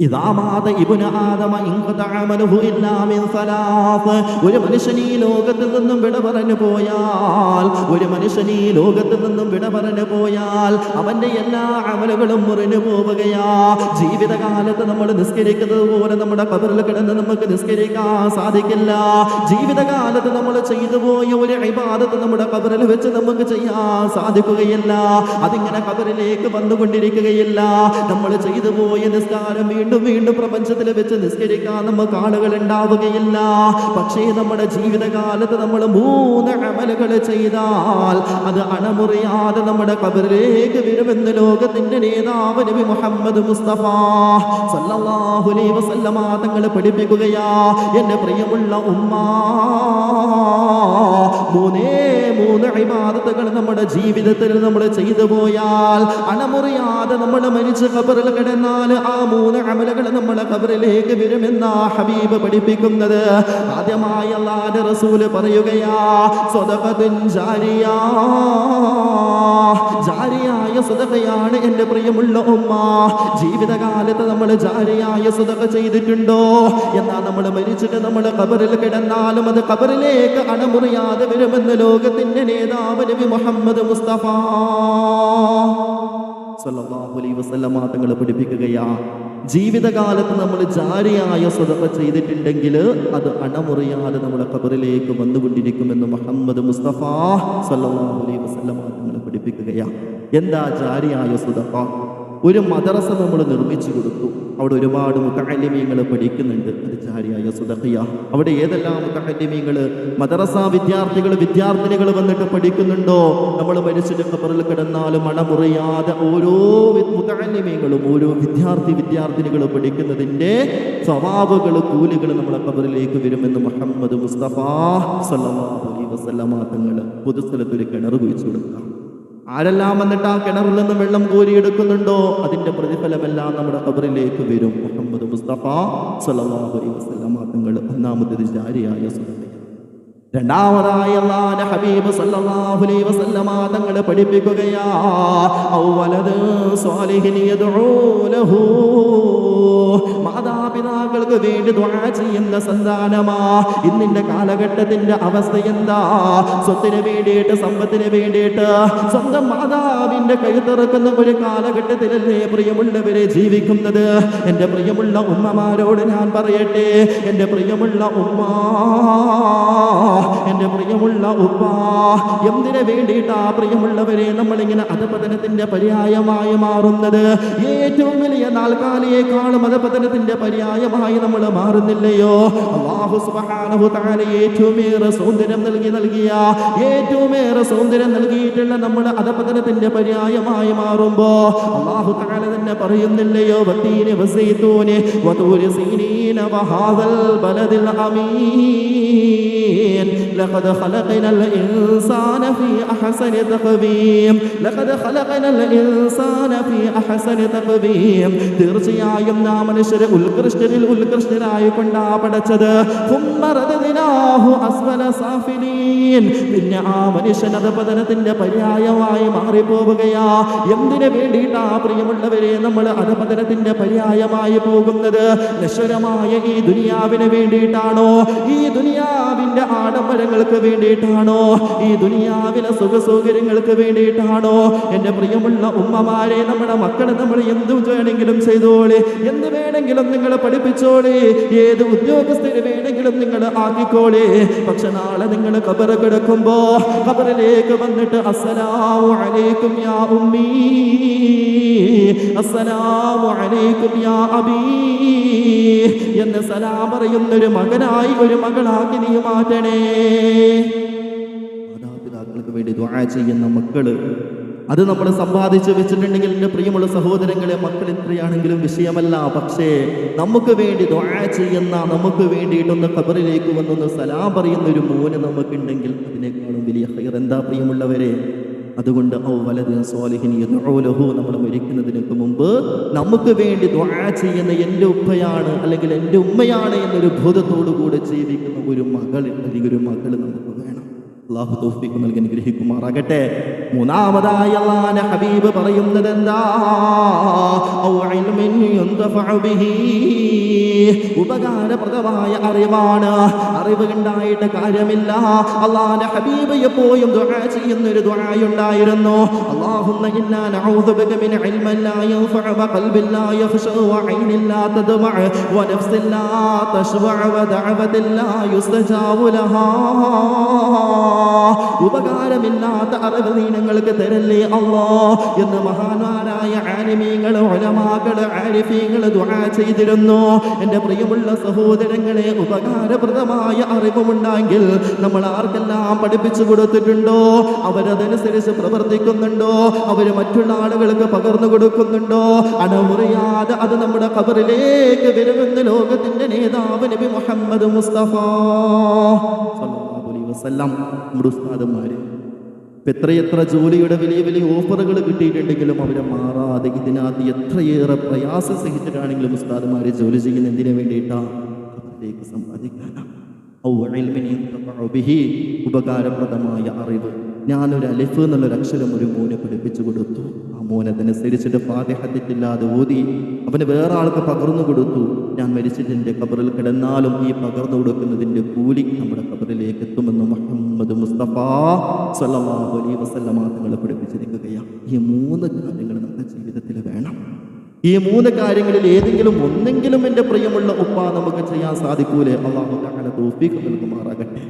ഒരു മനുഷ്യൻ ഈ ലോകത്തിൽ നിന്നും വിട പോയാൽ ഒരു മനുഷ്യൻ ഈ ലോകത്തിൽ നിന്നും വിട പോയാൽ അവന്റെ എല്ലാ അമലുകളും മുറിഞ്ഞു പോവുകയാ. ജീവിതകാലത്ത് നമ്മൾ നിസ്കരിക്കുന്നത് പോലെ നമ്മുടെ കബറിൽ കിടന്ന് നമുക്ക് നിസ്കരിക്കാൻ സാധിക്കില്ല. ജീവിതകാലത്ത് നമ്മൾ ചെയ്തു പോയ ഒരു ഇബാദത്ത് നമ്മുടെ കബറിൽ വെച്ച് നമുക്ക് ചെയ്യാൻ സാധിക്കുകയില്ല. അതിങ്ങനെ കബറിലേക്ക് വന്നുകൊണ്ടിരിക്കുകയില്ല. നമ്മൾ ചെയ്തു പോയ നിസ്കാരം വീണ്ടും വീണ്ടും വീണ്ടും പ്രപഞ്ചത്തിൽ വെച്ച് നിസ്കരിക്കാൻ നമുക്ക് ആളുകൾ ഉണ്ടാവുകയില്ല. പക്ഷേ നമ്മുടെ ജീവിതകാലത്ത് നമ്മൾ മൂന്ന് അമലുകൾ ചെയ്താൽ അത് അണമുറിയാതെ നമ്മുടെ കബറിലേക്ക് വരുമെന്ന് ലോകത്തിന്റെ നേതാവ് നബി മുഹമ്മദ് മുസ്തഫ സല്ലല്ലാഹു അലൈഹി വസല്ലമ പഠിപ്പിക്കുകയാ എന്റെ പ്രിയമുള്ള ഉമ്മ മൂന്ന് ഇബാദത്തുകൾ നമ്മുടെ ജീവിതത്തിൽ നമ്മൾ ചെയ്തു പോയാൽ അണമുറിയാതെ നമ്മൾ മരിച്ച ഖബറിൽ കിടന്നാൽ ആ മൂന്ന് അമലുകൾ നമ്മളെ ഖബറിലേക്ക് വരുമെന്ന ഹബീബ് പഠിപ്പിക്കുന്നത്. ആദ്യമായി അള്ളാന്റെ റസൂൽ പറയുകയാ സ്വതകത്തിൻ ജാരിയാ ജാരിയായ സുതകയാണ് എന്റെ പ്രിയമുള്ള ഉമ്മ. ജീവിതകാലത്ത് നമ്മൾ ജാരിയായ സുതക ചെയ്തിട്ടുണ്ടോ? എന്നാൽ നമ്മൾ മരിച്ചിട്ട് നമ്മൾ കബറിൽ കിടന്നാലും അത് കബറിലേക്ക് അണമുറിയാതെ വരുമെന്ന് ലോകത്തിന്റെ നേതാവ് നബി മുഹമ്മദ് മുസ്തഫ. തങ്ങൾ പഠിപ്പിക്കുകയാ. ജീവിതകാലത്ത് നമ്മൾ ജാരിയായ സ്വതപ്പ ചെയ്തിട്ടുണ്ടെങ്കിൽ അത് അണമുറിയാതെ നമ്മുടെ കബറിലേക്ക് വന്നുകൊണ്ടിരിക്കുമെന്ന് മുഹമ്മദ് മുസ്തഫ സല്ലല്ലാഹു അലൈഹി പഠിപ്പിക്കുകയാ എന്താ ജാരിയായ സുതപ്പ ഒരു മദ്രസ നമ്മൾ നിർമ്മിച്ചു കൊടുത്തു. അവിടെ ഒരുപാട് മുത്തലിമീങ്ങൾ പഠിക്കുന്നുണ്ട്. അത് ജാരിയായ സുതഹിയ അവിടെ ഏതെല്ലാം മുത്തലിമീങ്ങൾ മദ്രസ വിദ്യാർത്ഥികൾ വിദ്യാർത്ഥിനികൾ വന്നിട്ട് പഠിക്കുന്നുണ്ടോ? നമ്മൾ മരിച്ചിട്ട് ഖബറിൽ കിടന്നാലും മണമുറിയാതെ ഓരോ മുത്തലിമീങ്ങളും ഓരോ വിദ്യാർത്ഥി വിദ്യാർത്ഥിനികൾ പഠിക്കുന്നതിന്റെ സ്വഭാവകൾ കൂലികൾ നമ്മളെ കബറിലേക്ക് വരുമെന്ന് മുഹമ്മദ് മുസ്തഫ സല്ലല്ലാഹു അലൈഹി വസല്ലമ തങ്ങൾ പൊതുസ്ഥലത്തൊരു കിണർ കുഴിച്ചു കൊടുക്കാം ആരെല്ലാം വന്നിട്ട് ആ കിണറിൽ നിന്ന് വെള്ളം കോരിയെടുക്കുന്നുണ്ടോ? അതിന്റെ പ്രതിഫലമെല്ലാം നമ്മുടെ ഖബറിലേക്ക് വരും. മുഹമ്മദ് മുസ്തഫ വസല്ലമ തങ്ങൾ ഒന്നാമത്തേത് ജാരിയായ രണ്ടാമതായ അള്ളാന്റെ ഹബീബ് സല്ലല്ലാഹു അലൈഹി വസല്ലമ തങ്ങളെ പഠിപ്പിക്കുകയാ ഔവലദ് സ്വാലിഹിൻ യദ്ഉ ലഹു മാതാപിതാക്കൾക്ക് വേണ്ടി ദുആ ചെയ്യുന്ന സന്താനമാ. ഇന്നിന്റെ കാലഘട്ടത്തിന്റെ അവസ്ഥ എന്താ? സ്വത്തിന് വേണ്ടിയിട്ട് സമ്പത്തിന് വേണ്ടിയിട്ട്. സ്വന്തം മാതാവിന്റെ കഴുത്തിറക്കുന്ന ഒരു കാലഘട്ടത്തിലല്ലേ പ്രിയമുള്ളവരെ ജീവിക്കുന്നത്? എന്റെ പ്രിയമുള്ള ഉമ്മമാരോട് ഞാൻ പറയട്ടെ. എന്റെ പ്രിയമുള്ള ഉമ്മ എന്റെ പ്രിയമുള്ള ഉപ്പ എന്തിനു വേണ്ടിയിട്ടാ പ്രിയമുള്ളവരെ നമ്മളിങ്ങനെ അധപതനത്തിന്റെ പര്യായമായി മാറുന്നത്? ഏറ്റവും വലിയ നാൽക്കാലിയേക്കാളും അധപതനത്തിന്റെ പര്യായമായി നമ്മൾ മാറുന്നില്ലയോ? അള്ളാഹു ഏറ്റവുമേറെ സൗന്ദര്യം നൽകി നൽകിയ ഏറ്റവുമേറെ സൗന്ദര്യം നൽകിയിട്ടുള്ള നമ്മുടെ അധപതനത്തിന്റെ പര്യായമായി മാറുമ്പോ അള്ളാഹു തആല തന്നെ പറയുന്നില്ലയോ? വത്തീന് لقد خلقنا الإنسان في أحسن تقويم لقد خلقنا الإنسان في أحسن تقويم തീർച്ചയായും നാം മനുഷ്യരെ ഉത്കൃഷ്ടരിൽ ഉത്കൃഷ്ടരായി കൊണ്ടാ പടച്ചത് ثم رددناه أسفل سافلين. പിന്നെ ആ മനുഷ്യൻ അധപതനത്തിന്റെ പര്യായമായി മാറിപ്പോവുകയാ എന്തിനു വേണ്ടിയിട്ടാ പ്രിയമുള്ളവരെ നമ്മൾ അധപതനത്തിന്റെ പര്യായമായി പോകുന്നത് നശ്വരമായ ഈ ദുനിയാവിന് വേണ്ടിയിട്ടാണോ ഈ ദുനിയാവിന്റെ ആഡംബരങ്ങൾക്ക് വേണ്ടിയിട്ടാണോ? ഈ ദുനിയാവിലെ സുഖ സൗകര്യങ്ങൾക്ക് വേണ്ടിയിട്ടാണോ? എന്റെ പ്രിയമുള്ള ഉമ്മമാരെ നമ്മുടെ മക്കളെ നമ്മൾ എന്ത് വേണമെങ്കിലും ചെയ്തോളി. എന്ത് വേണമെങ്കിലും നിങ്ങൾ പഠിപ്പിച്ചോളി. ഏത് ഉദ്യോഗസ്ഥര് വേണമെങ്കിലും നിങ്ങൾ ആക്കിക്കോളി. പക്ഷെ നാളെ നിങ്ങൾ കബറ് കിടക്കുമ്പോ കബറിലേക്ക് വന്നിട്ട് അസ്സലാമു അലൈക്കും യാ ഉമ്മീ. അസ്സലാമു അലൈക്കും യാ അബീ. എന്ന് സലാം പറയുന്നൊരു മകനായി ഒരു മകളാക്കി നീ മാറ്റണേ. ദുആ ചെയ്യുന്ന മക്കൾ അത് നമ്മൾ സമ്പാദിച്ച് വെച്ചിട്ടുണ്ടെങ്കിൽ എന്റെ പ്രിയമുള്ള സഹോദരങ്ങളെ മക്കൾ എത്രയാണെങ്കിലും വിഷയമല്ല. പക്ഷേ നമുക്ക് വേണ്ടി ദുആ ചെയ്യുന്ന നമുക്ക് വേണ്ടിയിട്ടൊന്ന് ഖബറിലേക്ക് വന്നൊന്ന് സലാം പറയുന്ന ഒരു മോന് നമുക്കുണ്ടെങ്കിൽ അതിനേക്കാളും വലിയ ഹൈർ എന്താ പ്രിയമുള്ളവരെ? അതുകൊണ്ട് ഔ വലതിൻ സ്വാലിഹിൻ യദ്ഉ നമ്മൾ മരിക്കുന്നതിനൊക്കെ മുമ്പ് നമുക്ക് വേണ്ടി ദുആ ചെയ്യുന്ന എന്റെ ഉപ്പയാണ് അല്ലെങ്കിൽ എന്റെ ഉമ്മയാണ് എന്നൊരു ബോധത്തോടു കൂടെ ജീവിക്കുന്ന ഒരു മകൾ അല്ലെങ്കിൽ ഒരു മകൾ നമുക്ക് വേണം. അള്ളാഹു തൗഫീഖ് നൽകി അനുഗ്രഹിക്കുമാറാകട്ടെ. മൂന്നാമതായി അള്ളാന്റെ ഹബീബ് പറയുന്നത് എന്താ ഉപകാരപ്രദമായ അറിവാണ്. അറിവ് ഉണ്ടായിട്ട് കാര്യമില്ല. അള്ളാന്റെ ഹബീബ് എപ്പോഴും ദുആ ചെയ്യുന്നൊരു ദുആയുണ്ടായിരുന്നു. അല്ലാഹുമ്മ ഇന്നാ നഊദു ബിക മിൻ ഇൽമിൻ ലാ യൻഫഉ വഖൽബിൻ ലാ യഖ്ശഉ വഅയ്നിൻ ലാ തദ്മഉ വനഫ്സിൻ ലാ തശ്ബഉ വദഅവത്തിൻ ലാ യുസ്തജാബു ലഹാ. ഉപകാരമില്ലാത്ത അറിവ് നീ ഞങ്ങൾക്ക് തരല്ലേ അള്ളാ എന്ന് മഹാന്മാരായ ആനിമീങ്ങൾ ഒലമാകൾ ആരിഫീങ്ങൾ ദുആ ചെയ്തിരുന്നു. എന്റെ പ്രിയമുള്ള സഹോദരങ്ങളെ ഉപകാരപ്രദമായ അറിവുമുണ്ടെങ്കിൽ നമ്മൾ ആർക്കെല്ലാം പഠിപ്പിച്ചു കൊടുത്തിട്ടുണ്ടോ? അവരതനുസരിച്ച് പ്രവർത്തിക്കുന്നുണ്ടോ? അവർ മറ്റുള്ള ആളുകൾക്ക് പകർന്നു കൊടുക്കുന്നുണ്ടോ? അണമുറിയാതെ അത് നമ്മുടെ കബറിലേക്ക് വരുമെന്ന് ലോകത്തിന്റെ നേതാവ് നബി മുഹമ്മദ് മുസ്തഫ. വസല്ലം നമ്മുടെ ഉസ്താദന്മാർ എത്രയെത്ര ജോലിയുടെ വലിയ വലിയ ഓഫറുകൾ കിട്ടിയിട്ടുണ്ടെങ്കിലും അവരെ മാറാതെ ഇതിനകത്ത് എത്രയേറെ പ്രയാസം സഹിച്ചിട്ടാണെങ്കിലും ഉസ്താദന്മാർ ജോലി ചെയ്യുന്ന എന്തിനു വേണ്ടിയിട്ടാണ് അവരിലേക്ക് സമ്പാദിക്കാനാ. ഔ ഇൽമിൻ യൻതഫഉ ഉപകാരപ്രദമായ അറിവ്. ഞാനൊരു അലിഫ് എന്നുള്ളൊരു അക്ഷരം ഒരു മോനെ പഠിപ്പിച്ചു കൊടുത്തു. മോൻ അതനുസരിച്ചിട്ട് ഓതി അവന് വേറെ ആൾക്ക് പകർന്നു കൊടുത്തു. ഞാൻ മരിച്ചിട്ട് എന്റെ കബറിൽ കിടന്നാലും ഈ പകർന്നു കൊടുക്കുന്നതിന്റെ കൂലി നമ്മുടെ കബറിലേക്ക് എത്തുമെന്ന് മുഹമ്മദ് മുസ്തഫ വസല്ലമ പഠിപ്പിച്ചിരിക്കുകയാണ്. ഈ മൂന്ന് കാര്യങ്ങൾ നമ്മുടെ ജീവിതത്തിൽ വേണം. ഈ മൂന്ന് കാര്യങ്ങളിൽ ഏതെങ്കിലും ഒന്നെങ്കിലും എന്റെ പ്രിയമുള്ള ഉപ്പ നമുക്ക് ചെയ്യാൻ സാധിക്കൂലേ? അള്ളാഹു നൽകുമാറാകട്ടെ.